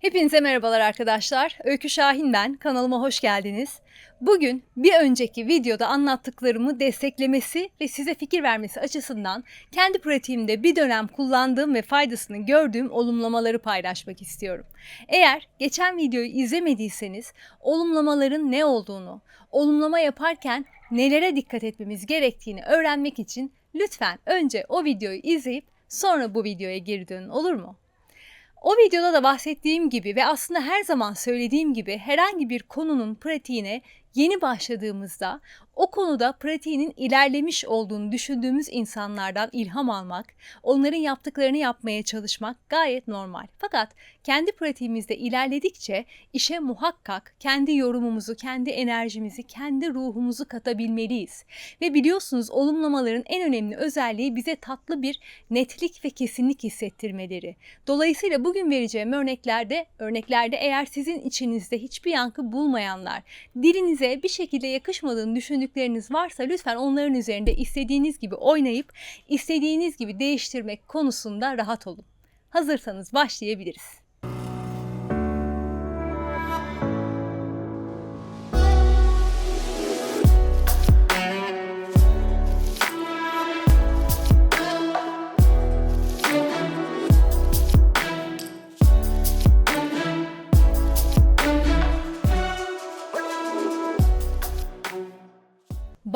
Hepinize merhabalar arkadaşlar. Öykü Şahin ben. Kanalıma hoş geldiniz. Bugün bir önceki videoda anlattıklarımı desteklemesi ve size fikir vermesi açısından kendi pratiğimde bir dönem kullandığım ve faydasını gördüğüm olumlamaları paylaşmak istiyorum. Eğer geçen videoyu izlemediyseniz olumlamaların ne olduğunu, olumlama yaparken nelere dikkat etmemiz gerektiğini öğrenmek için lütfen önce o videoyu izleyip sonra bu videoya geri dönün olur mu? O videoda da bahsettiğim gibi ve aslında her zaman söylediğim gibi herhangi bir konunun pratiğine yeni başladığımızda o konuda pratiğinin ilerlemiş olduğunu düşündüğümüz insanlardan ilham almak, onların yaptıklarını yapmaya çalışmak gayet normal. Fakat kendi pratiğimizde ilerledikçe işe muhakkak kendi yorumumuzu, kendi enerjimizi, kendi ruhumuzu katabilmeliyiz. Ve biliyorsunuz olumlamaların en önemli özelliği bize tatlı bir netlik ve kesinlik hissettirmeleri. Dolayısıyla bugün vereceğim örneklerde, örneklerde eğer sizin içinizde hiçbir yankı bulmayanlar, dilinize bir şekilde yakışmadığını düşündükleriniz varsa lütfen onların üzerinde istediğiniz gibi oynayıp istediğiniz gibi değiştirmek konusunda rahat olun. Hazırsanız başlayabiliriz.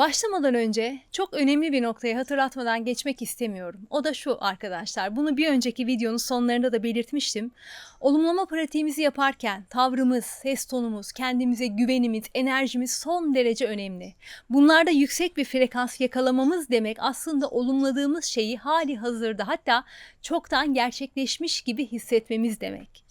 Başlamadan önce çok önemli bir noktayı hatırlatmadan geçmek istemiyorum. O da şu arkadaşlar. Bunu bir önceki videonun sonlarında da belirtmiştim. Olumlama pratiğimizi yaparken tavrımız, ses tonumuz, kendimize güvenimiz, enerjimiz son derece önemli. Bunlarda yüksek bir frekans yakalamamız demek aslında olumladığımız şeyi hali hazırda hatta çoktan gerçekleşmiş gibi hissetmemiz demek.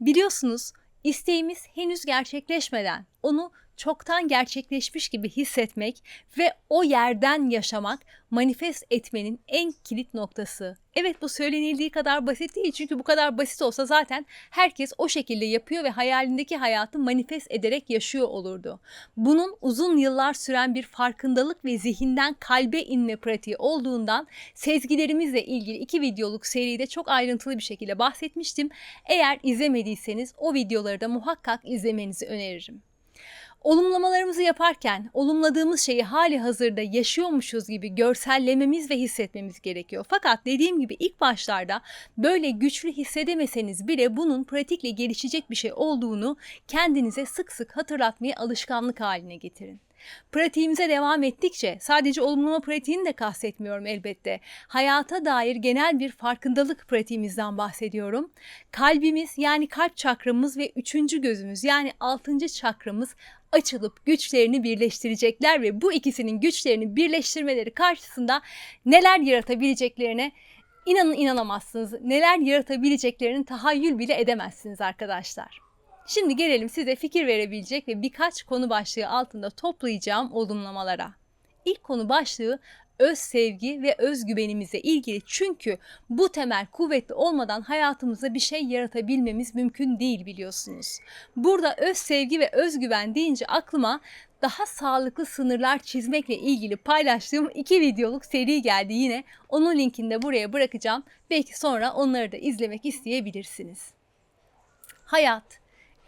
Biliyorsunuz isteğimiz henüz gerçekleşmeden onu çoktan gerçekleşmiş gibi hissetmek ve o yerden yaşamak manifest etmenin en kilit noktası. Evet bu söylenildiği kadar basit değil çünkü bu kadar basit olsa zaten herkes o şekilde yapıyor ve hayalindeki hayatı manifest ederek yaşıyor olurdu. Bunun uzun yıllar süren bir farkındalık ve zihinden kalbe inme pratiği olduğundan sezgilerimizle ilgili iki videoluk seride çok ayrıntılı bir şekilde bahsetmiştim. Eğer izlemediyseniz o videoları da muhakkak izlemenizi öneririm. Olumlamalarımızı yaparken olumladığımız şeyi hali hazırda yaşıyormuşuz gibi görsellememiz ve hissetmemiz gerekiyor. Fakat dediğim gibi ilk başlarda böyle güçlü hissedemeseniz bile bunun pratikle gelişecek bir şey olduğunu kendinize sık sık hatırlatmayı alışkanlık haline getirin. Pratiğimize devam ettikçe sadece olumlama pratiğini de kastetmiyorum elbette. Hayata dair genel bir farkındalık pratiğimizden bahsediyorum. Kalbimiz yani kalp çakramız ve üçüncü gözümüz yani altıncı çakramız açılıp güçlerini birleştirecekler ve bu ikisinin güçlerini birleştirmeleri karşısında neler yaratabileceklerine inanın inanamazsınız. Neler yaratabileceklerini tahayyül bile edemezsiniz arkadaşlar. Şimdi gelelim size fikir verebilecek ve birkaç konu başlığı altında toplayacağım olumlamalara. İlk konu başlığı öz sevgi ve özgüvenimize ilgili. Çünkü bu temel kuvvetli olmadan hayatımızda bir şey yaratabilmemiz mümkün değil biliyorsunuz. Burada öz sevgi ve özgüven deyince aklıma daha sağlıklı sınırlar çizmekle ilgili paylaştığım iki videoluk seri geldi yine. Onun linkini de buraya bırakacağım. Belki sonra onları da izlemek isteyebilirsiniz. Hayat,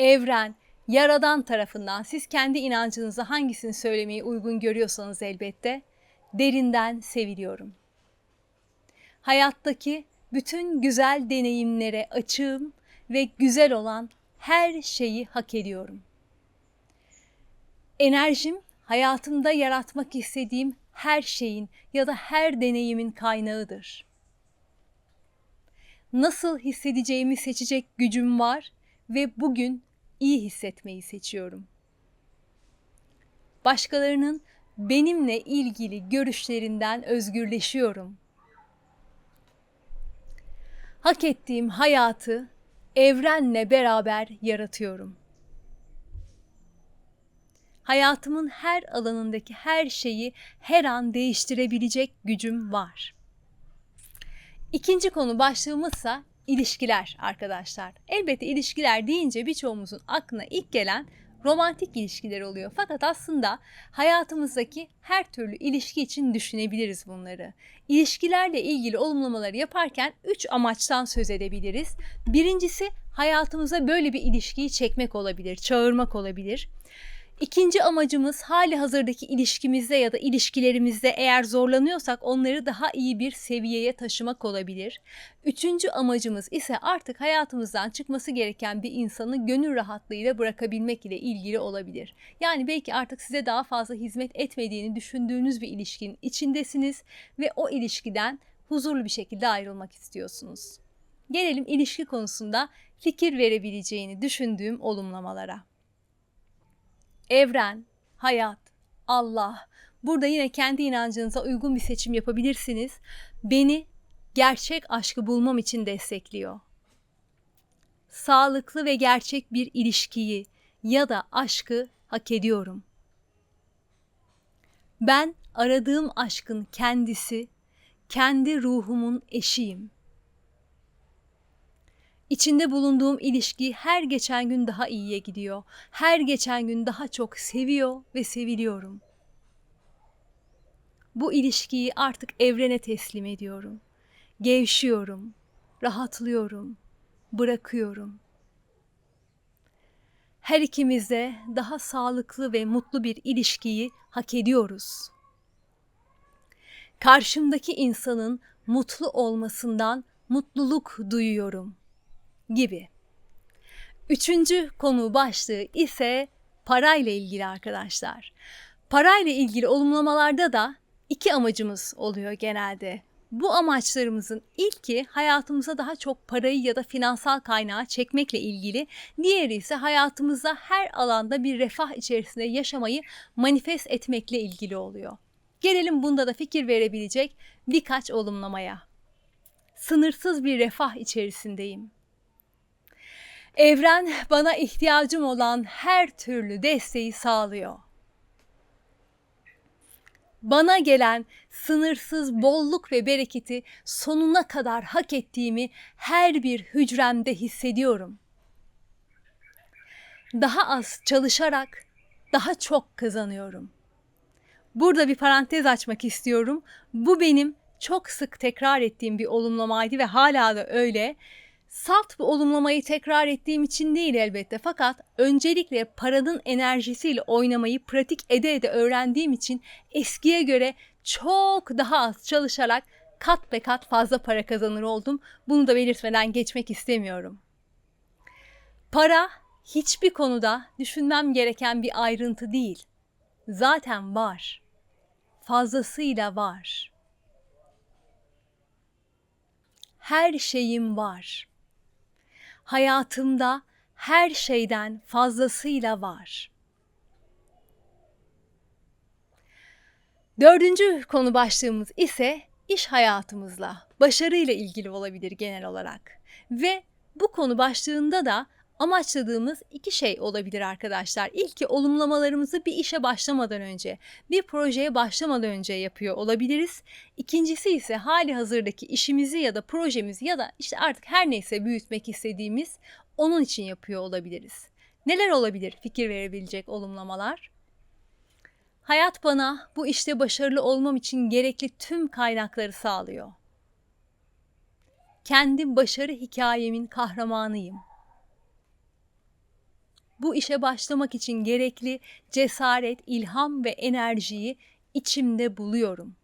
evren, yaradan tarafından siz kendi inancınıza hangisini söylemeyi uygun görüyorsanız elbette derinden seviliyorum. Hayattaki bütün güzel deneyimlere açığım ve güzel olan her şeyi hak ediyorum. Enerjim hayatımda yaratmak istediğim her şeyin ya da her deneyimin kaynağıdır. Nasıl hissedeceğimi seçecek gücüm var ve bugün iyi hissetmeyi seçiyorum. Başkalarının benimle ilgili görüşlerinden özgürleşiyorum. Hak ettiğim hayatı evrenle beraber yaratıyorum. Hayatımın her alanındaki her şeyi her an değiştirebilecek gücüm var. İkinci konu başlığımızsa ilişkiler arkadaşlar. Elbette ilişkiler deyince birçoğumuzun aklına ilk gelen romantik ilişkiler oluyor. Fakat aslında hayatımızdaki her türlü ilişki için düşünebiliriz bunları. İlişkilerle ilgili olumlamaları yaparken üç amaçtan söz edebiliriz. Birincisi hayatımıza böyle bir ilişkiyi çekmek olabilir, çağırmak olabilir. İkinci amacımız hali hazırdaki ilişkimizde ya da ilişkilerimizde eğer zorlanıyorsak onları daha iyi bir seviyeye taşımak olabilir. Üçüncü amacımız ise artık hayatımızdan çıkması gereken bir insanı gönül rahatlığıyla bırakabilmek ile ilgili olabilir. Yani belki artık size daha fazla hizmet etmediğini düşündüğünüz bir ilişkinin içindesiniz ve o ilişkiden huzurlu bir şekilde ayrılmak istiyorsunuz. Gelelim ilişki konusunda fikir verebileceğini düşündüğüm olumlamalara evren, hayat, Allah. Burada yine kendi inancınıza uygun bir seçim yapabilirsiniz. Beni gerçek aşkı bulmam için destekliyor. Sağlıklı ve gerçek bir ilişkiyi ya da aşkı hak ediyorum. Ben aradığım aşkın kendisi, kendi ruhumun eşiyim. İçinde bulunduğum ilişki her geçen gün daha iyiye gidiyor. Her geçen gün daha çok seviyor ve seviliyorum. Bu ilişkiyi artık evrene teslim ediyorum. Gevşiyorum, rahatlıyorum, bırakıyorum. Her ikimiz daha sağlıklı ve mutlu bir ilişkiyi hak ediyoruz. Karşımdaki insanın mutlu olmasından mutluluk duyuyorum gibi. Üçüncü konu başlığı ise parayla ilgili arkadaşlar. Parayla ilgili olumlamalarda da iki amacımız oluyor genelde. Bu amaçlarımızın ilki hayatımıza daha çok parayı ya da finansal kaynağı çekmekle ilgili. Diğeri ise hayatımızda her alanda bir refah içerisinde yaşamayı manifest etmekle ilgili oluyor. Gelelim bunda da fikir verebilecek birkaç olumlamaya. Sınırsız bir refah içerisindeyim. Evren bana ihtiyacım olan her türlü desteği sağlıyor. Bana gelen sınırsız bolluk ve bereketi sonuna kadar hak ettiğimi her bir hücremde hissediyorum. Daha az çalışarak daha çok kazanıyorum. Burada bir parantez açmak istiyorum. Bu benim çok sık tekrar ettiğim bir olumlamaydı ve hala da öyle. Salt bu olumlamayı tekrar ettiğim için değil elbette fakat öncelikle paranın enerjisiyle oynamayı pratik ede ede öğrendiğim için eskiye göre çok daha az çalışarak kat be kat fazla para kazanır oldum. Bunu da belirtmeden geçmek istemiyorum. Para hiçbir konuda düşünmem gereken bir ayrıntı değil. Zaten var. Fazlasıyla var. Her şeyim var hayatımda her şeyden fazlasıyla var. Dördüncü konu başlığımız ise iş hayatımızla, başarıyla ilgili olabilir genel olarak. Ve bu konu başlığında da amaçladığımız iki şey olabilir arkadaşlar. İlki olumlamalarımızı bir işe başlamadan önce, bir projeye başlamadan önce yapıyor olabiliriz. İkincisi ise hali hazırdaki işimizi ya da projemizi ya da işte artık her neyse büyütmek istediğimiz onun için yapıyor olabiliriz. Neler olabilir fikir verebilecek olumlamalar? Hayat bana bu işte başarılı olmam için gerekli tüm kaynakları sağlıyor. Kendi başarı hikayemin kahramanıyım bu işe başlamak için gerekli cesaret, ilham ve enerjiyi içimde buluyorum.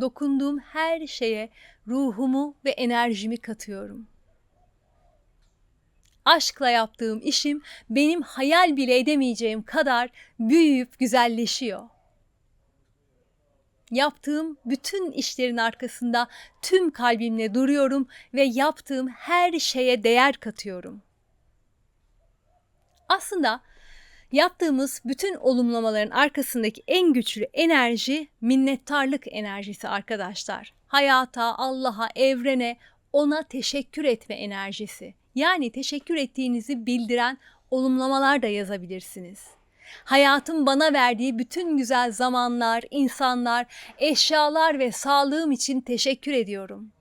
Dokunduğum her şeye ruhumu ve enerjimi katıyorum. Aşkla yaptığım işim benim hayal bile edemeyeceğim kadar büyüyüp güzelleşiyor. Yaptığım bütün işlerin arkasında tüm kalbimle duruyorum ve yaptığım her şeye değer katıyorum. Aslında yaptığımız bütün olumlamaların arkasındaki en güçlü enerji minnettarlık enerjisi arkadaşlar. Hayata, Allah'a, evrene, ona teşekkür etme enerjisi. Yani teşekkür ettiğinizi bildiren olumlamalar da yazabilirsiniz. Hayatın bana verdiği bütün güzel zamanlar, insanlar, eşyalar ve sağlığım için teşekkür ediyorum.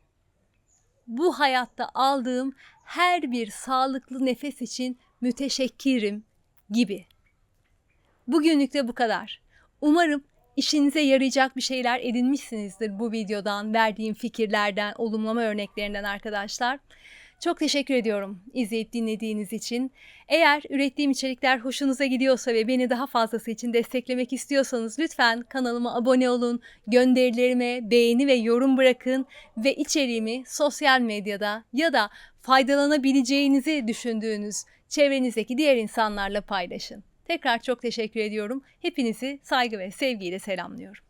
Bu hayatta aldığım her bir sağlıklı nefes için müteşekkirim gibi. Bugünlük de bu kadar. Umarım işinize yarayacak bir şeyler edinmişsinizdir bu videodan, verdiğim fikirlerden, olumlama örneklerinden arkadaşlar. Çok teşekkür ediyorum izleyip dinlediğiniz için. Eğer ürettiğim içerikler hoşunuza gidiyorsa ve beni daha fazlası için desteklemek istiyorsanız lütfen kanalıma abone olun, gönderilerime beğeni ve yorum bırakın ve içeriğimi sosyal medyada ya da faydalanabileceğinizi düşündüğünüz çevrenizdeki diğer insanlarla paylaşın. Tekrar çok teşekkür ediyorum. Hepinizi saygı ve sevgiyle selamlıyorum.